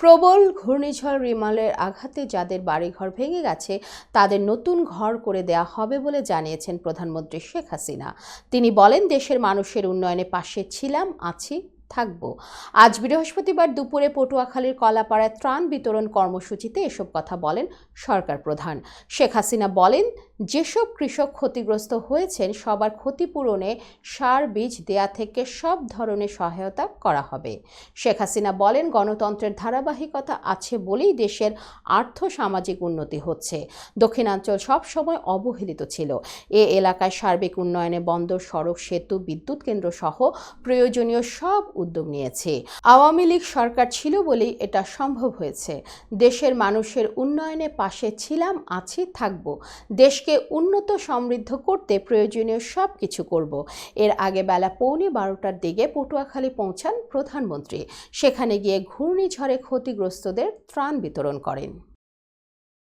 প্রবল ঘূর্ণিঝড় রিমালের আঘাতে যাদের বাড়িঘর ভেঙে গেছে, তাদের নতুন ঘর করে দেয়া হবে বলে জানিয়েছেন প্রধানমন্ত্রী শেখ হাসিনা। তিনি বলেন, দেশের মানুষের উন্নয়নে পাশে ছিলাম, আছি, থাকব। আজ বৃহস্পতিবার দুপুরে পটুয়াখালীর কলাপাড়ায় ত্রাণ বিতরণ কর্মসূচিতে এসব কথা বলেন সরকার প্রধান। শেখ হাসিনা বলেন যেসব কৃষক ক্ষতিগ্রস্ত হয়েছেন, সবার ক্ষতিপূরণে সার, বীজ দেয়া থেকে সব ধরনের সহায়তা করা হবে। শেখ হাসিনা বলেন, গণতন্ত্রের ধারাবাহিকতা আছে বলেই দেশের আর্থ সামাজিক উন্নতি হচ্ছে। দক্ষিণাঞ্চল সবসময় অবহেলিত ছিল। এ এলাকায় সার্বিক উন্নয়নে বন্দর, সড়ক, সেতু, বিদ্যুৎ কেন্দ্র সহ প্রয়োজনীয় সব উদ্যোগ নিয়েছে। আওয়ামী লীগ সরকার ছিল বলেই এটা সম্ভব হয়েছে। দেশের মানুষের উন্নয়নে পাশে ছিলাম, আছি, থাকব। দেশকে উন্নত সমৃদ্ধ করতে প্রয়োজনীয় সব কিছু করব। এর আগে বেলা পৌনে বারোটার দিকে পটুয়াখালী পৌঁছান প্রধানমন্ত্রী। সেখানে গিয়ে ঘূর্ণিঝড়ে ক্ষতিগ্রস্তদের ত্রাণ বিতরণ করেন।